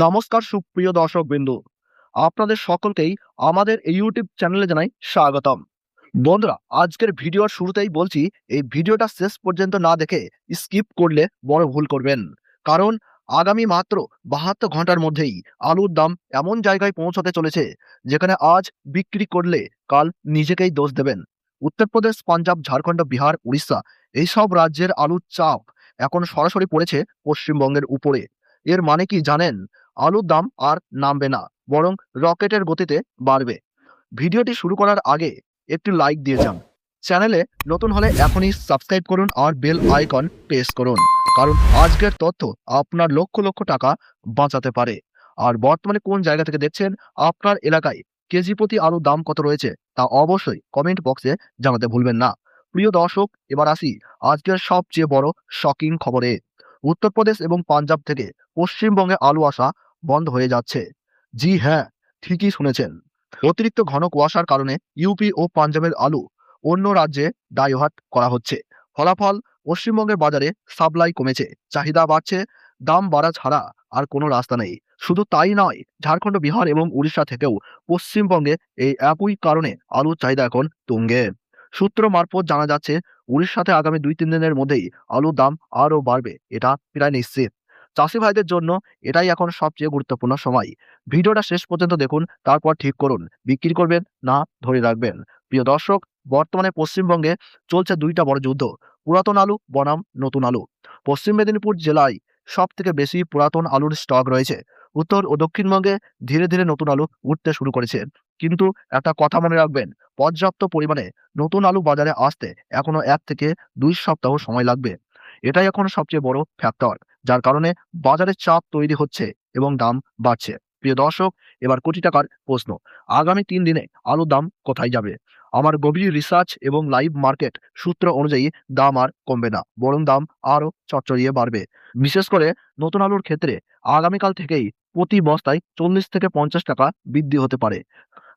নমস্কার সুপ্রিয় দর্শক বিন্দু আপনাদের সকলকেই আমাদের এই ইউটিউব চ্যানেলে জানাই স্বাগতম। বন্ধুরা, আজকের ভিডিওর শুরুতেই বলছি, এই ভিডিওটা শেষ পর্যন্ত না দেখে স্কিপ করলে বড় ভুল করবেন। কারণ, আগামী মাত্র বাহাত্তর ঘণ্টার মধ্যেই আলুর দাম এমন জায়গায় পৌঁছতে চলেছে, যেখানে আজ বিক্রি করলে কাল নিজেকেই দোষ দেবেন। উত্তরপ্রদেশ, পাঞ্জাব, ঝাড়খণ্ড, বিহার, উড়িষ্যা এইসব রাজ্যের আলুর চাপ এখন সরাসরি পড়েছে পশ্চিমবঙ্গের উপরে। এর মানে কি জানেন? আলুর দাম আর নামবে না, বরং রকেটের গতিতে বাড়বে। ভিডিওটি শুরু করার আগে একটি লাইক দিয়ে যান। চ্যানেলে নতুন হলে এখনই সাবস্ক্রাইব করুন আর বেল আইকন প্রেস করুন, কারণ আজকের তথ্য আপনার লক্ষ লক্ষ টাকা বাঁচাতে পারে। আর বর্তমানে কোন জায়গা থেকে দেখছেন, আপনার এলাকায় কেজি প্রতি আলুর দাম কত রয়েছে, তা অবশ্যই কমেন্ট বক্সে জানাতে ভুলবেন না। প্রিয় দর্শক, এবার আসি আজকের সবচেয়ে বড় শকিং খবরে। উত্তরপ্রদেশ এবং পাঞ্জাব থেকে পশ্চিমবঙ্গে আলু আসা বন্ধ হয়ে যাচ্ছে। জি হ্যাঁ ঠিকই শুনেছেন। অতিরিক্ত ঘন কুয়াশার কারণে ইউপি ও পাঞ্জাবের আলু অন্য রাজ্যে ডাইভার্ট করা হচ্ছে। ফলাফল, পশ্চিমবঙ্গের বাজারে সাপ্লাই কমেছে, চাহিদা বাড়ছে, দাম বাড়া ছাড়া আর কোনো রাস্তা নেই। শুধু তাই নয়, ঝাড়খণ্ড, বিহার এবং উড়িষ্যা থেকেও পশ্চিমবঙ্গে এই একই কারণে আলুর চাহিদা এখন তুঙ্গে। সূত্র মারফত জানা যাচ্ছে উড়িষ্যাতে আগামী দুই তিন দিনের মধ্যেই আলুর দাম আরও বাড়বে, এটা প্রায় নিশ্চিত। চাষি ভাইদের জন্য এটাই এখন সবচেয়ে গুরুত্বপূর্ণ সময়। ভিডিওটা শেষ পর্যন্ত দেখুন, তারপর ঠিক করুন, বিক্রি করবেন না ধরে রাখবেন। প্রিয় দর্শক, বর্তমানে পশ্চিমবঙ্গে চলছে দুইটা বড় যুদ্ধ, পুরাতন আলু, বনাম নতুন আলু। পশ্চিম মেদিনীপুর জেলায় সব থেকে বেশি পুরাতন আলুর স্টক রয়েছে। উত্তর ও দক্ষিণবঙ্গে ধীরে ধীরে নতুন আলু উঠতে শুরু করেছে। কিন্তু একটা কথা মনে রাখবেন, পর্যাপ্ত পরিমাণে নতুন আলু বাজারে আসতে এখনও এক থেকে দুই সপ্তাহ সময় লাগবে। এটাই এখন সবচেয়ে বড় ফ্যাক্টর যার কারণে বাজারে চাপ তৈরি হচ্ছে এবং দাম বাড়ছে। প্রিয় দর্শক, এবার কোটি টাকার প্রশ্ন, আগামী তিন দিনে আলুর দাম কোথায় যাবে? আমার গভীর রিসার্চ এবং লাইভ মার্কেট সূত্র অনুযায়ী দাম আর কমবে না, বরং দাম আরও চটচড়িয়ে বাড়বে। বিশেষ করে নতুন আলুর ক্ষেত্রে আগামীকাল থেকেই প্রতি বস্তায় চল্লিশ থেকে পঞ্চাশ টাকা বৃদ্ধি হতে পারে।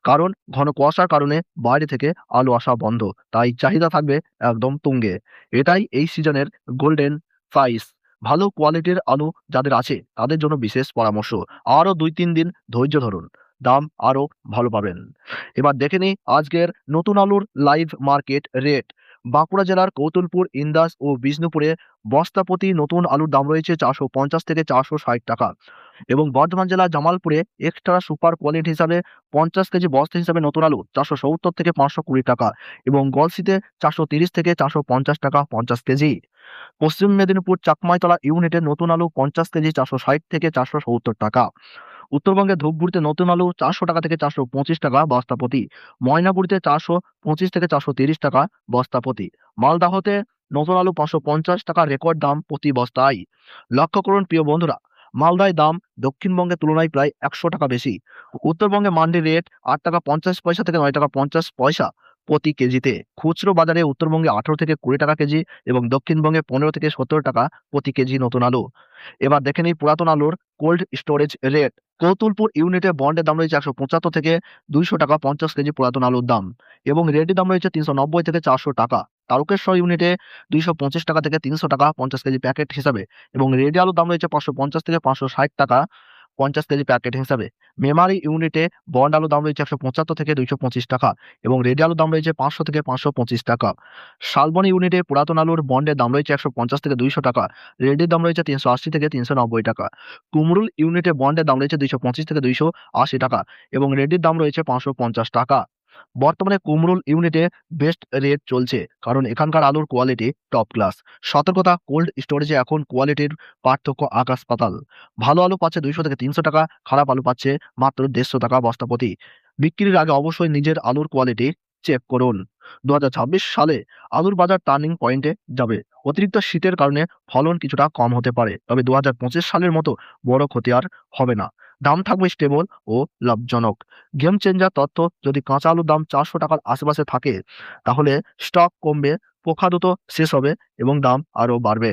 কারণ ঘন কুয়াশার কারণে বাইরে থেকে আলু আসা বন্ধ, তাই চাহিদা থাকবে একদম তুঙ্গে। এটাই এই সিজনের গোল্ডেন প্রাইস ভালো কোয়ালিটির আলু যাদের আছে, তাদের জন্য বিশেষ পরামর্শ। আরও দুই তিন দিন ধৈর্য ধরুন। দাম আরও ভালো পাবেন। এবার দেখে নিই আজকের নতুন আলুর লাইভ মার্কেট রেট বাঁকুড়া জেলার কৌতুলপুর, ইন্দাস ও বিষ্ণুপুরে বস্তা প্রতি নতুন আলুর দাম রয়েছে চারশো পঞ্চাশ থেকে চারশো ষাট টাকা এবং বর্ধমান জেলার জামালপুরে এক্সট্রা সুপার কোয়ালিটি হিসাবে পঞ্চাশ কেজি বস্তা হিসাবে নতুন আলু চারশো সত্তর থেকে পাঁচশো কুড়ি টাকা এবং গলসিতে চারশো তিরিশ থেকে চারশো পঞ্চাশ টাকা পঞ্চাশ কেজি। পশ্চিম মেদিনীপুর চাকমাইতলা ইউনিটে নতুন আলু পঞ্চাশ কেজি চারশো ষাট থেকে চারশো সত্তর টাকা। উত্তরবঙ্গে ধূপগুড়িতে নতুন আলু চারশো টাকা থেকে চারশো পঁচিশ টাকা বস্তা প্রতি। ময়নাপুরিতে চারশো পঁচিশ থেকে চারশো তিরিশ টাকা বস্তা প্রতি। মালদাহতে নতুন আলু পাঁচশো পঞ্চাশ টাকা রেকর্ড দাম প্রতি বস্তায়। লক্ষ্য করুন প্রিয় বন্ধুরা, মালদায় দাম দক্ষিণবঙ্গের তুলনায় প্রায় একশো টাকা বেশি। উত্তরবঙ্গে মান্ডি রেট আট টাকা পঞ্চাশ পয়সা থেকে নয় টাকা পঞ্চাশ পয়সা প্রতি কেজিতে। খুচরো বাজারে উত্তরবঙ্গে আঠারো থেকে কুড়ি টাকা কেজি এবং দক্ষিণবঙ্গে পনেরো থেকে সত্তর টাকা প্রতি কেজি নতুন আলু। এবার দেখে নিই পুরাতন আলুর কোল্ড স্টোরেজ রেট। কৌতুলপুর ইউনিটে বন্ডের দাম রয়েছে একশো পঁচাত্তর থেকে দুইশো টাকা পঞ্চাশ কেজি পুরাতন আলুর দাম এবং রেডির দাম রয়েছে তিনশো নব্বই থেকে চারশো টাকা। তারকেশ্বর ইউনিটে দুইশো পঁচিশ টাকা থেকে তিনশো টাকা পঞ্চাশ কেজি প্যাকেট হিসাবে এবং রেডি আলুর দাম রয়েছে পাঁচশো পঞ্চাশ থেকে পাঁচশো ষাট টাকা পঞ্চাশ কেজি প্যাকেট হিসাবে। মেমারি ইউনিটে বন্ড আলুর দাম রয়েছে একশো পঁচাত্তর থেকে দুইশো পঁচিশ টাকা এবং রেডি আলুর দাম রয়েছে পাঁচশো থেকে পাঁচশো পঁচিশ টাকা। শালবনি ইউনিটে পুরাতন আলুর বন্ডের দাম রয়েছে একশো পঞ্চাশ থেকে দুইশো টাকা, রেডির দাম রয়েছে তিনশো আশি থেকে তিনশো নব্বই টাকা। কুমরুল ইউনিটে বন্ডের দাম রয়েছে দুইশো পঁচিশ থেকে দুইশো আশি টাকা এবং রেডির দাম রয়েছে পাঁচশো পঞ্চাশ টাকা। বর্তমানে কুমরুল ইউনিটে বেস্ট রেট চলছে, কারণ এখানকার আলুর কোয়ালিটি টপ ক্লাস সতর্কতা কোল্ড স্টোরেজে এখন কোয়ালিটির পার্থক্য আকাশ পাতাল। ভালো আলু পাচ্ছে দুইশো থেকে তিনশো টাকা, খারাপ আলু পাচ্ছে মাত্র দেড়শো টাকা বস্তা প্রতি বিক্রির আগে অবশ্যই নিজের আলুর কোয়ালিটি চেক করুন। দু হাজার ছাব্বিশ সালে আলুর বাজার টার্নিং পয়েন্টে যাবে। অতিরিক্ত শীতের কারণে ফলন কিছুটা কম হতে পারে, তবে দু হাজার পঁচিশ সালের মতো বড় ক্ষতি আর হবে না। দাম থাকবে স্টেবল ও লাভজনক। গেম চেঞ্জার তথ্য, যদি কাঁচা আলুর দাম চারশো টাকার আশেপাশে থাকে, তাহলে স্টক কমবে পোখা দ্রুত শেষ হবে এবং দাম আরও বাড়বে।